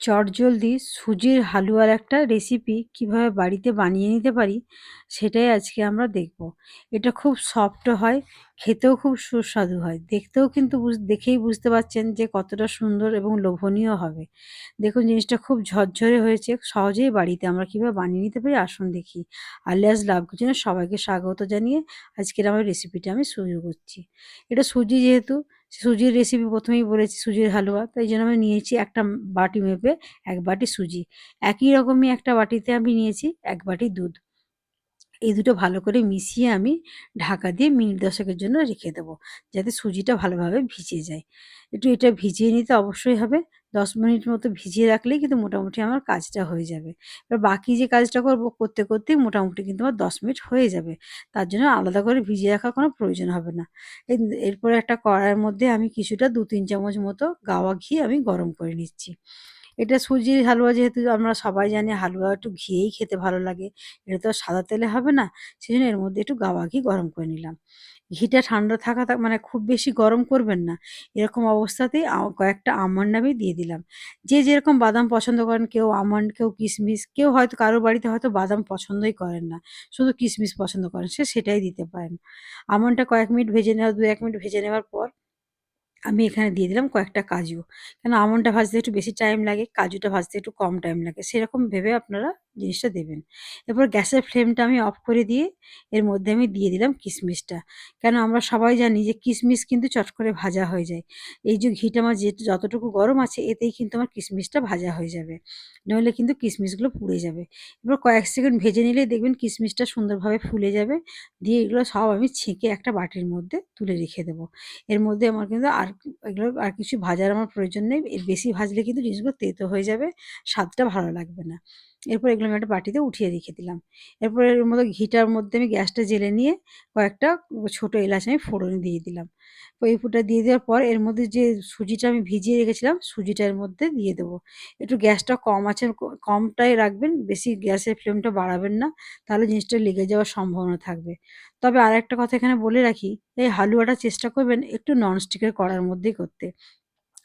চটজলদি সুজির হালুয়ার একটা রেসিপি কীভাবে বাড়িতে বানিয়ে নিতে পারি, সেটাই আজকে আমরা দেখব। এটা খুব সফট হয়, খেতেও খুব সুস্বাদু হয়। দেখতেও কিন্তু দেখেই বুঝতে পারছেন যে কতটা সুন্দর এবং লোভনীয় হবে। দেখুন, জিনিসটা খুব ঝরঝরে হয়েছে, সহজেই বাড়িতে আমরা কীভাবে বানিয়ে নিতে পারি, আসুন দেখি। আলিয়াস লাভ কিচেনে সবাইকে স্বাগত জানিয়ে আজকের আমার রেসিপিটা আমি শুরু করছি। এটা সুজি যেহেতু সুজির রেসিপি প্রথমেই বলেছি, সুজির হালুয়া। তাই জন্য আমি নিয়েছি একটা বাটি মেপে এক বাটি সুজি। একই রকমই একটা বাটিতে আমি নিয়েছি এক বাটি দুধ। এই দুটো ভালো করে মিশিয়ে আমি ঢাকা দিয়ে মিনিট দশকের জন্য রেখে দেবো, যাতে সুজিটা ভালোভাবে ভিজে যায়। একটু এটা ভিজিয়ে নিতে অবশ্যই হবে, দশ মিনিট মতো ভিজিয়ে রাখলেই কিন্তু মোটামুটি আমার কাজটা হয়ে যাবে। এবার বাকি যে কাজটা করব করতে করতেই মোটামুটি কিন্তু আমার দশ মিনিট হয়ে যাবে, তার জন্য আলাদা করে ভিজিয়ে রাখার কোনো প্রয়োজন হবে না। এরপরে একটা কড়াইয়ের মধ্যে আমি কিছুটা দু তিন চামচ মতো গাওয়া ঘি আমি গরম করে নিচ্ছি। এটা সুজির হালুয়া যেহেতু আমরা সবাই জানি হালুয়া একটু ঘিয়েই খেতে ভালো লাগে, এটা তো সাদা তেলে হবে না সেই জন্য এর মধ্যে একটু গাওয়া ঘি গরম করে নিলাম। ঘিটা ঠান্ডা থাকা মানে খুব বেশি গরম করবেন না, এরকম অবস্থাতেই কয়েকটা আমন্ড আমি দিয়ে দিলাম। যে যেরকম বাদাম পছন্দ করেন, কেউ আমন্ড, কেউ কিশমিশ কেউ হয়তো কারও বাড়িতে হয়তো বাদাম পছন্দই করেন না, শুধু কিশমিশ পছন্দ করেন, সে সেটাই দিতে পারেন। আমন্ডটা কয়েক মিনিট ভেজে নেওয়া দু এক মিনিট ভেজে নেওয়ার পর আমি এখানে দিয়ে দিলাম কয়েকটা কাজু। কেন আমন্ডটা ভাজতে একটু বেশি টাইম লাগে, কাজুটা ভাজতে একটু কম টাইম লাগে। সেরকম ভেবে আপনারা জিনিসটা দেবেন। এরপর গ্যাসের ফ্লেমটা আমি অফ করে দিয়ে এর মধ্যে আমি দিয়ে দিলাম কিশমিশটা কেন আমরা সবাই জানি যে কিশমিশ কিন্তু চট করে ভাজা হয়ে যায়। এই যে ঘিটা আমার যে যতটুকু গরম আছে, এতেই কিন্তু আমার কিশমিশটা ভাজা হয়ে যাবে। নইলে কিন্তু কিশমিশগুলো পুড়ে যাবে। এবার কয়েক সেকেন্ড ভেজে নিলেই দেখবেন কিশমিশটা সুন্দরভাবে ফুলে যাবে। দিয়ে এগুলো সব আমি ছেঁকে একটা বাটির মধ্যে তুলে রেখে দেবো। এর মধ্যে আমার কিন্তু আর এগুলো আর কিছু ভাজার আমার প্রয়োজন নেই। বেশি ভাজলে কিন্তু জিনিসগুলো তেতো হয়ে যাবে, স্বাদটা ভালো লাগবে না। এরপর এগুলো আমি একটা বাটিতে উঠিয়ে রেখে দিলাম। এরপর এর মধ্যে ঘিটার মধ্যে আমি গ্যাসটা জেলে নিয়ে কয়েকটা ছোটো এলাচ আমি ফোড়নে দিয়ে দিলাম। এই ফুটা দিয়ে দেওয়ার পর এর মধ্যে যে সুজিটা আমি ভিজিয়ে রেখেছিলাম, সুজিটা এর মধ্যে দিয়ে দেবো। একটু গ্যাসটা কম আছে, কমটাই রাখবেন, বেশি গ্যাসের ফ্লেমটা বাড়াবেন না, তাহলে জিনিসটা লেগে যাওয়ার সম্ভাবনা থাকবে। তবে আর একটা কথা এখানে বলে রাখি, এই হালুয়াটা চেষ্টা করবেন একটু ননস্টিকের কড়ার মধ্যেই করতে।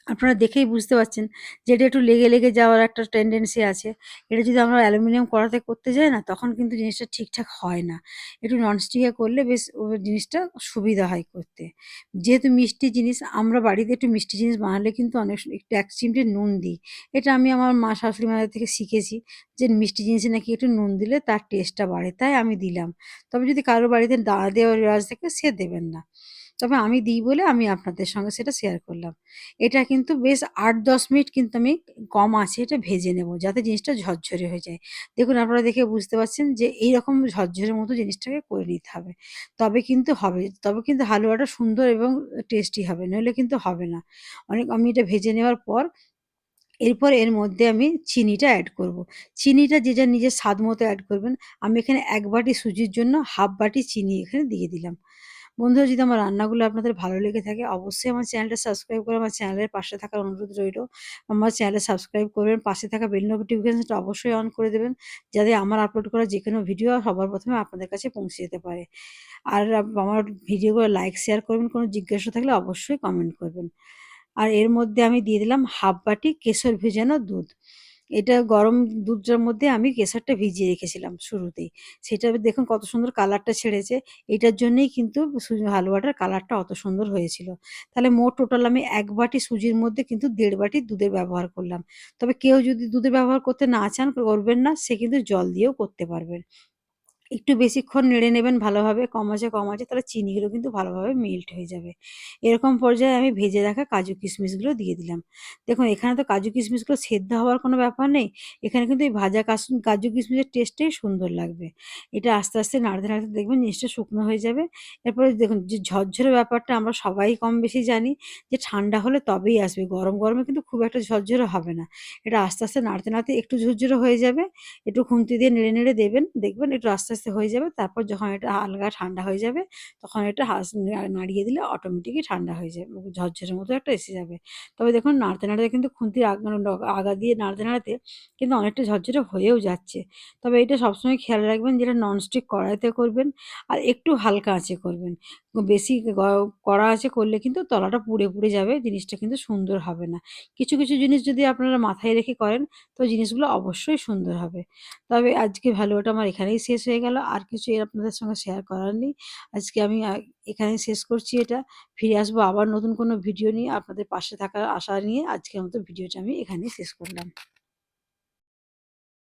আপনারা দেখেই বুঝতে পারছেন যে এটা একটু লেগে লেগে যাওয়ার একটা টেন্ডেন্সি আছে। এটা যদি আমরা অ্যালুমিনিয়াম কড়াতে করতে যাই না, তখন কিন্তু জিনিসটা ঠিকঠাক হয় না। একটু ননস্টিকে করলে বেশ জিনিসটা সুবিধা হয় করতে। যেহেতু মিষ্টি জিনিস, আমরা বাড়িতে একটু মিষ্টি জিনিস বানালে কিন্তু অনেক একটু এক চিমটে নুন দিই। এটা আমি আমার মা শাশুড়ি মায়ের থেকে শিখেছি যে মিষ্টি জিনিসে নাকি একটু নুন দিলে তার টেস্টটা বাড়ে। তাই আমি দিলাম। তবে যদি কারও বাড়িতে দাঁড়া দেওয়ার রেওয়াজ থাকে, সে দেবেন না। তবে আমি দিই বলে আমি আপনাদের সঙ্গে সেটা শেয়ার করলাম। এটা কিন্তু বেশ আট দশ মিনিট কিন্তু আমি কম আছে, এটা ভেজে নেব যাতে জিনিসটা ঝরঝরে হয়ে যায়। দেখুন, আপনারা দেখে বুঝতে পারছেন যে এই রকম ঝরঝরের মতো জিনিসটাকে করে নিতে হবে। তবে কিন্তু হবে, তবে কিন্তু হালুয়াটা সুন্দর এবং টেস্টি হবে, নইলে কিন্তু হবে না। অনেক, আমি এটা ভেজে নেওয়ার পর এরপর এর মধ্যে আমি চিনিটা অ্যাড করব। চিনিটা যে যার নিজের স্বাদ মতো অ্যাড করবেন। আমি এখানে এক বাটি সুজির জন্য হাফ বাটি চিনি এখানে দিয়ে দিলাম। বন্ধুরা, যদি আমার রান্নাগুলো আপনাদের ভালো লেগে থাকে, অবশ্যই আমার চ্যানেলটা সাবস্ক্রাইব করে আমার চ্যানেলের পাশে থাকার অনুরোধ রইল। আমার চ্যানেলে সাবস্ক্রাইব করবেন, পাশে থাকা বেল নোটিফিকেশনটা অবশ্যই অন করে দেবেন, যাতে আমার আপলোড করা যে কোনো ভিডিও সবার প্রথমে আপনাদের কাছে পৌঁছে যেতে পারে। আর আমার ভিডিওগুলো লাইক, শেয়ার করবেন, কোনো জিজ্ঞাসা থাকলে অবশ্যই কমেন্ট করবেন। আর এর মধ্যে আমি দিয়ে দিলাম হাফ বাটি কেশর ভেজানো দুধ। এটা গরম দুধটার মধ্যে আমি কেশরটা ভিজিয়ে রেখেছিলাম শুরুতেই। সেটা দেখুন কত সুন্দর কালারটা ছেড়েছে। এটার জন্যেই কিন্তু হালুয়াটার কালারটা অত সুন্দর হয়েছিল। তাহলে মোট টোটাল আমি এক বাটি সুজির মধ্যে কিন্তু দেড় বাটি দুধের ব্যবহার করলাম। তবে কেউ যদি দুধের ব্যবহার করতে না চান, করবেন না, সে কিন্তু জল দিয়েও করতে পারবেন। একটু বেশিক্ষণ নেড়ে নেবেন ভালোভাবে, কম আছে কম আছে, তাহলে চিনিগুলো কিন্তু ভালোভাবে মেল্ট হয়ে যাবে। এরকম পর্যায়ে আমি ভেজে রাখা কাজু কিশমিশগুলো দিয়ে দিলাম। দেখুন, এখানে তো কাজু কিশমিশগুলো সেদ্ধ হওয়ার কোনো ব্যাপার নেই, এখানে কিন্তু এই ভাজা কাজু কিশমিশের টেস্টটাই সুন্দর লাগবে। এটা আস্তে আস্তে নাড়তে নাড়তে দেখবেন জিনিসটা শুকনো হয়ে যাবে। এরপরে দেখুন, যে ঝরঝরে ব্যাপারটা আমরা সবাই কম বেশি জানি, যে ঠান্ডা হলে তবেই আসবে, গরম, গরমে কিন্তু খুব একটা ঝরঝরে হবে না। এটা আস্তে আস্তে নাড়তে নাড়তে একটু ঝরঝরে হয়ে যাবে, একটু খুন্তি দিয়ে নেড়ে নেড়ে দেবেন, দেখবেন একটু আস্তে আস্তে আস্তে হয়ে যাবে। তারপর যখন এটা হালকা ঠান্ডা হয়ে যাবে, তখন এটা হাস নাড়িয়ে দিলে অটোমেটিকই ঠান্ডা হয়ে যাবে ঝরঝরের মতো একটা এসে যাবে। তবে দেখুন, নাড়তে নাড়তে কিন্তু খুন্তির আগা আগা দিয়ে নাড়তে নাড়াতে কিন্তু অনেকটা ঝরঝরে হয়েও যাচ্ছে। তবে এটা সবসময় খেয়াল রাখবেন যেটা ননস্টিক কড়াইতে করবেন আর একটু হালকা আঁচে করবেন। বেশি কড়া আছে করলে কিন্তু তলাটা পুড়ে পুড়ে যাবে, জিনিসটা কিন্তু সুন্দর হবে না। কিছু কিছু জিনিস যদি আপনারা মাথায় রেখে করেন, তো জিনিসগুলো অবশ্যই সুন্দর হবে। তবে আজকে হালুয়াটা আমার এখানেই শেষ হয়ে গেল। আর কিছু এর আপনাদের সঙ্গে শেয়ার করার নেই। আজকে আমি এখানে শেষ করছি এটা। ফিরে আসব আবার নতুন কোনো ভিডিও নিয়ে আপনাদের পাশে থাকার আশা নিয়ে আজকের মতো ভিডিওটা আমি এখানেই শেষ করলাম।